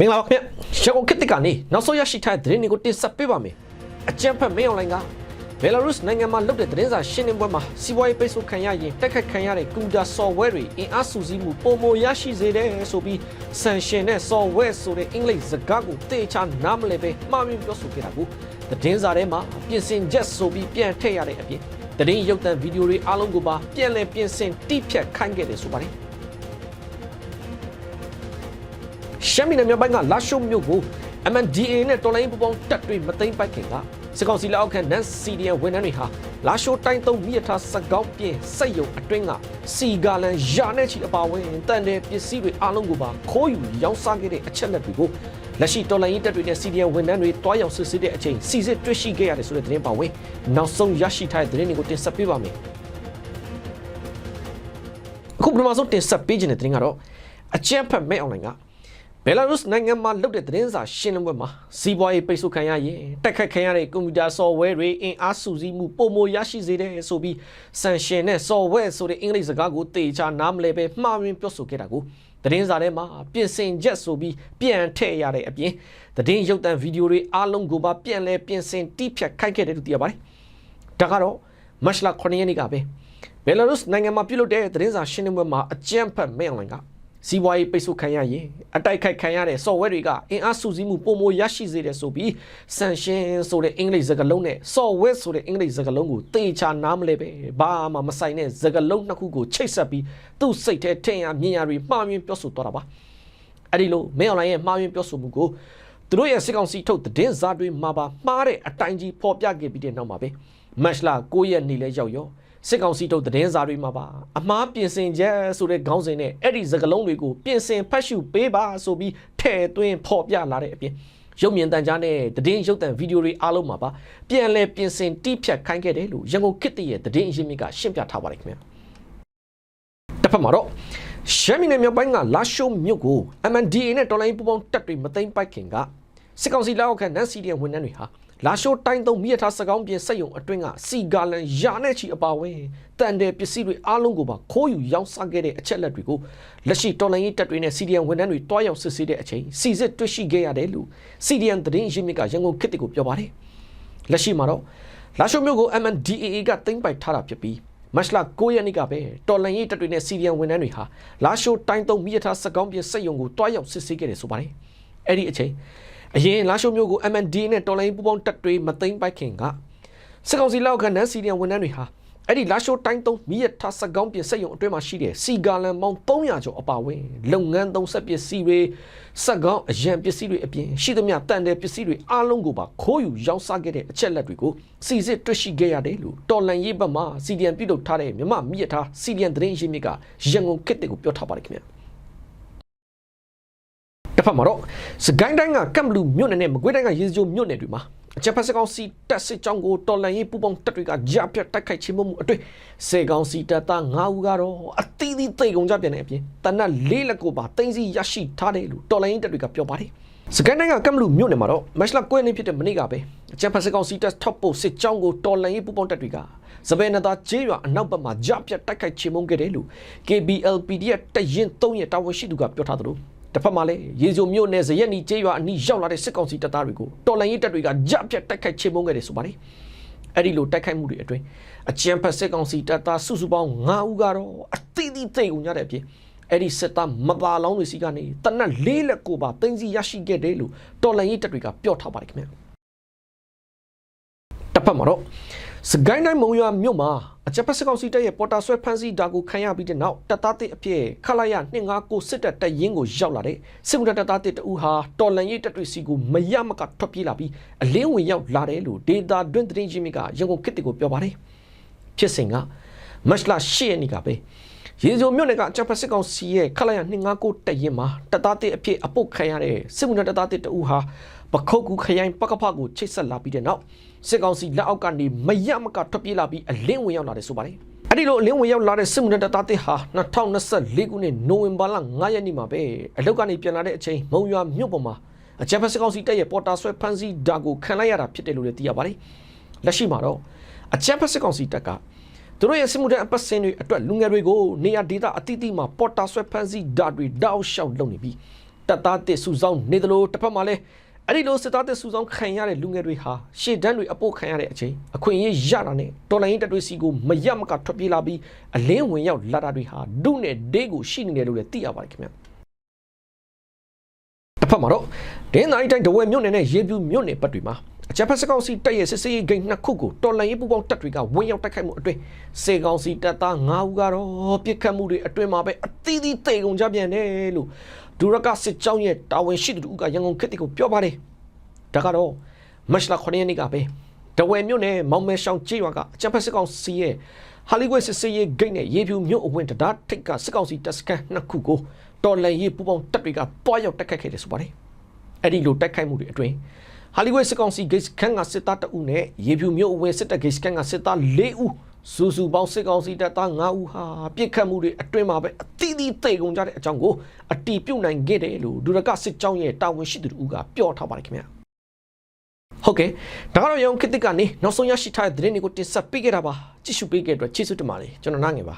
မင်္ဂလာပါခင်ဗျရန်ကုန်ခေတ်သစ်ကနေနောက်ဆုံးရရှိထားတဲ့သတင်းတွေကိုတင်ဆက်ပေးပါမယ်အကြံဖက်မင်းအွန်လိုင်းကဘယ်လာရုစ်နိုင်ငံမှာလုပ်တဲ့သတင်းစာရှင်းလင်းပွဲမှာစီးပွားရေးပိတ်ဆို့ခံရရင်တက်ခတ်ခံရတဲ့ကွန်ပျူတာ software တွေအင်အားစုစည်းမှုပုံမရရှိစေတယ်ဆိုပြီး sanction နဲ့ software ဆိုတဲ့အင်္ဂလိပ်စကားကိုတေချာနားမလည်ပဲမှားယွင်းပြောဆိုခဲ့တာကိုသတင်းစာထဲမှာပြင်ဆင်ချက်ဆိုပြီးပြန်ထည့်ရတဲ့အပြင်သတင်းရုပ်သံဗီဒီယိုတွေအားလုံးကိုပါပြန်လည်ပြင်ဆင်တိဖြတ်ခိုင်းခဲ့တယ်ဆိုပါတယ် ရှမ်းပြည်နယ်မြောက်ပိုင်းကလာရှိုးမြို့ကို MNDA နဲ့တော်လိုင်းပူပေါင်းတပ်တွေမသိမ်းပိုက်ခင်ကစစ်ကောင်စီလက်အောက်ခံနန်စီဒီယန်ဝန်ထမ်းတွေဟာလာရှိုးတိုင်းသုံးမိရထားစကောင်းပြင်စက်ယုံအတွင်းကစီဂါလန်ယာနဲ့ချီအပါဝင်တန်တဲ့ပစ္စည်းတွေအလုံးကိုပါခိုးယူရောင်းစားခဲ့တဲ့အချက်လက်တွေကိုလက်ရှိတော်လိုင်းတပ်တွေနဲ့စီဒီယန်ဝန်ထမ်းတွေတွားရောက်စစ်ဆေးတဲ့အချိန်စီစစ်တွေ့ရှိခဲ့ရတယ်ဆိုတဲ့သတင်းပါဝင်နောက်ဆုံးရရှိထားတဲ့သတင်းတွေကိုတင်ဆက်ပေးပါမယ်အခုပထမဆုံးတင်ဆက်ပေးခြင်းတဲ့သတင်းကတော့အကြံဖက်မဲအွန်လိုင်းက ဘယ်လာရုစ်နိုင်ငံမှာလုပ်တဲ့သတင်းစာရှင်းလင်းပွဲမှာစီးပွားရေးပိတ်ဆို့ခံရရင်တက်ခတ်ခံရတဲ့ကွန်ပျူတာ software တွေအင်အားစုစည်းမှုပုံမရရှိစေတယ်ဆိုပြီး sanction နဲ့ software ဆိုတဲ့အင်္ဂလိပ်စကားကိုတေချာနားမလဲပဲမှားယွင်းပြောဆိုခဲ့တာကိုသတင်းစာထဲမှာပြင်ဆင်ချက်ဆိုပြီးပြန်ထည့်ရတဲ့အပြင်သတင်းရုပ်သံဗီဒီယိုတွေအားလုံးကိုပါပြန်လဲပြင်ဆင်တိဖြတ်ခိုက်ခဲ့တယ်လို့သိရပါတယ်။ဒါကတော့မတ်လ9ရက်နေ့ကပဲဘယ်လာရုစ်နိုင်ငံမှာပြုလုပ်တဲ့သတင်းစာရှင်းလင်းပွဲမှာအကြမ်းဖက်မဲအွန်လိုင်းက စီးပွားရေးပိတ်ဆို့ခံရရင်အတိုက်ခိုက်ခံရတဲ့ software တွေကအင်အားစုစည်းမှုပုံမရရှိစေတယ်ဆိုပြီး sanction ဆိုတဲ့အင်္ဂလိပ်စကားလုံးနဲ့ software ဆိုတဲ့အင်္ဂလိပ်စကားလုံးကိုတေချာနားမလဲပဲဘာမှမဆိုင်တဲ့စကားလုံးနှစ်ခုကိုချိတ်ဆက်ပြီးသူ့စိတ်ထဲထင်ရမြင်ရတွေမှားယွင်းပြောဆိုသွားတာပါအဲ့ဒီလိုမင်းအွန်လိုင်းရဲ့မှားယွင်းပြောဆိုမှုကိုသူတို့ရဲ့စစ်ကောင်စီထုတ်သတင်းစာတွေမှာပါမှားတဲ့အတိုင်းကြီးဖော်ပြခဲ့ပြီးတဲ့နောက်မှာပဲ မတ်လ9ရက်နေ့လဲရောက်ရောစစ်ကောင်စီထုတ်သတင်းစာတွေမှာပါအမားပြင်ဆင်ချက်ဆိုတဲ့ခေါင်းစဉ်နဲ့အဲ့ဒီစကားလုံးတွေကိုပြင်ဆင်ဖတ်ရှုပေးပါဆိုပြီးထဲ့သွင်းဖော်ပြလာတဲ့အပြင်ရုပ်မြင်သံကြားနဲ့သတင်းရုပ်သံဗီဒီယိုတွေအားလုံးမှာပါပြန်လဲပြင်ဆင်တိဖြတ်ခိုင်းခဲ့တယ်လို့ရန်ကုန်ခေတ်တရဲ့သတင်းအရင်းမြစ်ကရှင်းပြထားပါတယ်ခင်ဗျာတစ်ဖက်မှာတော့ရှမ်းပြည်နယ်မြောက်ပိုင်းကလာရှိုးမြို့ကို MNDA နဲ့တော်လိုင်းပူပေါင်းတပ်တွေမသိမ်းပိုက်ခင်ကစစ်ကောင်စီလက်အောက်ခံနန်စီဒီယန်ဝန်ထမ်းတွေဟာ လာရှိုးတိုင်းသုံးမိရထားစကောင်းပြင်စက်ယုံအတွင်းကစီဂါလန်ယာနဲ့ချီအပါဝင်တန်တဲ့ပစ္စည်းတွေအားလုံးကိုပါခိုးယူရောင်းစားခဲ့တဲ့အချက်လက်တွေကိုလက်ရှိတော်လိုင်းရေးတပ်တွေနဲ့စီဒီယန်ဝန်ထမ်းတွေတွားရောက်စစ်ဆေးတဲ့အချိန်စီစစ်တွေ့ရှိခဲ့ရတယ်လို့စီဒီယန်သတင်းရင်းမြစ်ကရန်ကုန်ခေတ်တစ်ကိုပြောပါတယ်လက်ရှိမှာတော့လာရှိုးမြို့ကို MNDAA ကသိမ်းပိုက်ထားတာဖြစ်ပြီးမတ်လ9ရက်နေ့ကပဲတော်လန်ရေးတပ်တွေနဲ့စီရီယန်ဝန်ထမ်းတွေဟာလာရှိုးတိုင်းသုံးမိရထားစကောင်းပြစက်ယုံကိုတွားရောက်စစ်ဆေးခဲ့တယ်ဆိုပါတယ်။အဲ့ဒီအချိန် အရင်လာရှိုးမျိုးကို MND နဲ့တော်လိုင်းပူပေါင်းတပ်တွေမသိမ်းပိုက်ခင်ကစစ်ကောင်စီလက်အောက်ခံနန်းစီရီယန်ဝန်ထမ်းတွေဟာအဲ့ဒီလာရှိုးတိုင်းသုံးမိရထားစကောင်းပြစက်ယုံအတွင်းမှာရှိတဲ့စီဂါလန်ပေါင်း300ကျော်အပါဝင်လုပ်ငန်းသုံးဆက်ပစ္စည်းတွေစက်ကောင်းအရန်ပစ္စည်းတွေအပြင်ရှိသမျှတန်တဲ့ပစ္စည်းတွေအားလုံးကိုပါခိုးယူရောင်းစားခဲ့တဲ့အချက်လက်တွေကိုစီစစ်တွေ့ရှိခဲ့ရတယ်လို့တော်လန်ရေးဘက်မှစီဒီယန်ပြုလုပ်ထားတဲ့မြမမိရထားစီဒီယန်သတင်းရင်းမြစ်ကရန်ကုန်ခေတ်တွေကိုပြောထားပါတယ်ခင်ဗျာ တစ်ဖက်မှာတော့စကိုင်းတိုင်းကကမ်ဘလူးမြို့နယ်နဲ့မကွေးတိုင်းကရေစကြိုမြို့နယ်တွေမှာအချက်ဖက်စကောင်စီတက်စစ်ကြောင်းကိုတော်လန်ရေးပူပေါင်းတက်တွေကကြားပြတ်တိုက်ခိုက်ခြင်းမှုအတွေ့စေကောင်စီတပ်သား9ဦးကတော့အသီးသီးသိကုန်ကြပြန်တဲ့အပြင်တနက်လေးလက်ကိုပါတင်းစီရရှိထားတယ်လို့တော်လန်ရေးတက်တွေကပြောပါတယ်စကိုင်းတိုင်းကကမ်ဘလူးမြို့နယ်မှာတော့မက်ရှလာကွဲနေဖြစ်တဲ့မနေ့ကပဲအချက်ဖက်စကောင်စီတက်ထော့ပို့စစ်ကြောင်းကိုတော်လန်ရေးပူပေါင်းတက်တွေကစပယ်နတာကျေးရွာအနောက်ဘက်မှာကြားပြတ်တိုက်ခိုက်ခြင်းမှုခဲ့တယ်လို့ KBLPD ရဲ့တရင်3ရဲ့တာဝန်ရှိသူကပြောထားသလို တစ်ဖက်မှာလည်းရေစုံမြို့နယ်ဇရက်နီကျေးရွာအနီးရောက်လာတဲ့စစ်ကောင်စီတပ်သားတွေကိုတော်လန်ရေးတပ်တွေကကြပြတ်တိုက်ခိုက်ချေမှုန်းခဲ့တယ်ဆိုပါတယ်။အဲ့ဒီလိုတိုက်ခိုက်မှုတွေအတွင်းအကြမ်းဖက်စစ်ကောင်စီတပ်သားစုစုပေါင်း9ဦးကတော့အသီးသီးသိမ်းကုန်ကြတဲ့အပြင်အဲ့ဒီစစ်သားမသားလောင်းတွေစီကနေတနက်လေးလက်ကိုပါတင်းစီရရှိခဲ့တယ်လို့တော်လန်ရေးတပ်တွေကပြောထားပါတယ်ခင်ဗျာ။တစ်ဖက်မှာတော့ စကိုင်းတိုင်းမုံရွာမြို့မှာအချက်ဖက်စကောင်စီတပ်ရဲ့ပေါ်တာဆွဲဖမ်းဆီးတာကိုခံရပြီးတဲ့နောက်တပ်သားတစ်အဖြစ်ခလာရ259စစ်တပ်တပ်ရင်းကိုရောက်လာတဲ့စစ်မှုတပ်တပ်သားတစ်တူဟာတော်လန်ရေးတပ်တွေစီကိုမရမကထွက်ပြေးလာပြီးအလင်းဝင်ရောက်လာတယ်လို့ဒေတာတွင်းသတင်းချင်းမြစ်ကရန်ကုန်ခေတ်တီကိုပြောပါတယ်ဖြစ်စဉ်ကမတ်လ10ရက်နေ့ကပဲ ရေစုံမြို့နယ်ကအချက်ဖက်စစ်ကောင်စီရဲ့ခလာရ259တပ်ရင်းမှာတပ်သားတစ်အဖြစ်အပုတ်ခံရတဲ့စစ်မှုတပ်တပ်သားတစ်တူဟာပခုတ်ကူခရိုင်ပကဖကိုချိတ်ဆက်လာပြီးတဲ့နောက်စစ်ကောင်စီလက်အောက်ကနေမရမကထွက်ပြေးလာပြီးအလင်းဝင်ရောက်လာတယ်ဆိုပါတယ်။အဲ့ဒီလိုအလင်းဝင်ရောက်လာတဲ့စစ်မှုထမ်းတပ်သားတစ်ဟာ2024ခုနှစ်နိုဝင်ဘာလ9ရက်နေ့မှာပဲအလောက်ကနေပြန်လာတဲ့အချိန်မုံရွာမြို့ပေါ်မှာအကြမ်းဖက်စစ်ကောင်စီတပ်ရဲ့ပေါ်တာဆွဲဖမ်းဆီးဒါကိုခံလိုက်ရတာဖြစ်တယ်လို့လည်းသိရပါတယ်။လက်ရှိမှာတော့အကြမ်းဖက်စစ်ကောင်စီတပ်က သူတို့ရဲ့စစ်မှုထမ်းအပတ်စဉ်တွေအတွက်လူငယ်တွေကိုနေရာဒေသအသီးသီးမှာပေါ်တာဆွဲဖမ်းဆီးဒါတွေတောက်လျှောက်လုပ်နေပြီးတပ်သားတစ်စုဆောင်နေတယ်လို့တစ်ဖက်မှာလည်းအဲ့ဒီလိုစစ်သားတစ်စုဆောင်ခံရတဲ့လူငယ်တွေဟာရှေ့တန်းတွေအပို့ခံရတဲ့အချိန်အခွင့်အရေးရတာနဲ့တော်လိုင်းတပ်တွေစီကိုမရမကထွက်ပြေးလာပြီးအလင်းဝင်ရောက်လာတာတွေဟာဒုနဲ့ဒေးကိုရှိနေတယ်လို့လည်းသိရပါတယ်ခင်ဗျာတစ်ဖက်မှာတော့ဒင်းနိုင်တိုင်းတဝဲမြို့နယ်နဲ့ရေပြူမြို့နယ်ပတ်တွေမှာ အကြမ်းဖက်စကောင်စီတပ်ရဲ့စစ်စေးဂိမ်းနှစ်ခုကိုတော်လိုင်းရေးပူပေါင်းတပ်တွေကဝင်ရောက်တိုက်ခိုက်မှုအတွင်းစေကောင်စီတပ်သား9ဦးကတော့ပြစ်ခတ်မှုတွေအတွင်းမှာပဲအသီးသီးတေကုန်ကြပြန်တယ်လို့ဒူရကစစ်ကြောင်းရဲ့တာဝန်ရှိသူတို့ကရန်ကုန်ခေတ်ကိုပြောပါတယ်ဒါကတော့မတ်လ9ရက်နေ့ကပဲတဝဲမြို့နယ်မောင်မဲရှောင်းကြေးရွာကအကြမ်းဖက်စကောင်စီရဲ့ဟာလီဝဲစစ်စေးရေးဂိတ်နဲ့ရေပြူမြို့အဝင်တရားထိတ်ကစစ်ကောင်စီတပ်စခန်းနှစ်ခုကိုတော်လိုင်းရေးပူပေါင်းတပ်တွေကတွားရောက်တိုက်ခိုက်ခဲ့တယ်ဆိုပါတယ်အဲ့ဒီလိုတိုက်ခိုက်မှုတွေအတွင်း ဟာလီဝုဒ်စစ်ကောင်စီဂိတ်စခန်းကစစ်သား2ဦးနဲ့ရေဖြူမြို့အဝင်စစ်တပ်ဂိတ်စခန်းကစစ်သား4ဦးစုစုပေါင်းစစ်ကောင်စီတပ်သား5ဦးဟာပြစ်ခတ်မှုတွေအတွင်းမှာပဲအတိအသီးသိကုန်ကြတဲ့အကြောင်းကိုအတီးပြုတ်နိုင်ခဲ့တယ်လို့ဒူရကစစ်ကြောင်းရဲ့တာဝန်ရှိသူတို့ကပြောထားပါတယ်ခင်ဗျာဟုတ်ကဲ့ဒါကတော့ရုံခစ်တစ်ကနေနောက်ဆုံးရရှိထားတဲ့သတင်းတွေကိုတင်ဆက်ပေးခဲ့တာပါကြည့်ရှုပေးခဲ့တဲ့အတွက်ကျေးဇူးတင်ပါတယ်ကျွန်တော်နားငယ်ပါ